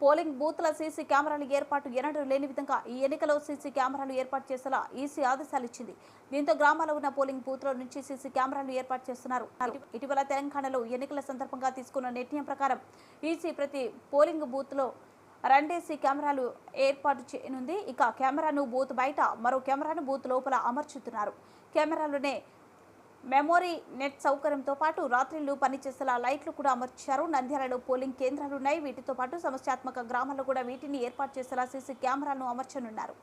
Polling బూత్ల CC కెమెరాలు ఏర్పాటు ఎన్నడూ లేని విధంగా ఈ ఎన్నికలో సీసీ కెమెరాలు ఏర్పాటు చేసేలా ఈసీ ఆదేశాలు ఇచ్చింది. దీంతో గ్రామాల్లో ఉన్న పోలింగ్ బూత్ల నుంచి సీసీ కెమెరాలు ఏర్పాటు చేస్తున్నారు. ఇటీవల తెలంగాణలో ఎన్నికల సందర్భంగా తీసుకున్న నిర్ణయం ప్రకారం ఈసీ ప్రతి పోలింగ్ బూత్లో రెండేసి కెమెరాలు ఏర్పాటు చేయనుంది. ఇక కెమెరాను బూత్ బయట మరో కెమెరాను బూత్ లోపల అమర్చుతున్నారు. కెమెరాలోనే మెమొరీ నెట్ సౌకర్యంతో పాటు రాత్రిళ్ళు పనిచేసేలా లైట్లు కూడా అమర్చారు. నంద్యాలలో పోలింగ్ కేంద్రాలు ఉన్నాయి వీటితో పాటు సమస్యాత్మక గ్రామాల్లో కూడా వీటిని ఏర్పాటు చేసేలా సీసీ కెమెరాలను అమర్చనున్నారు.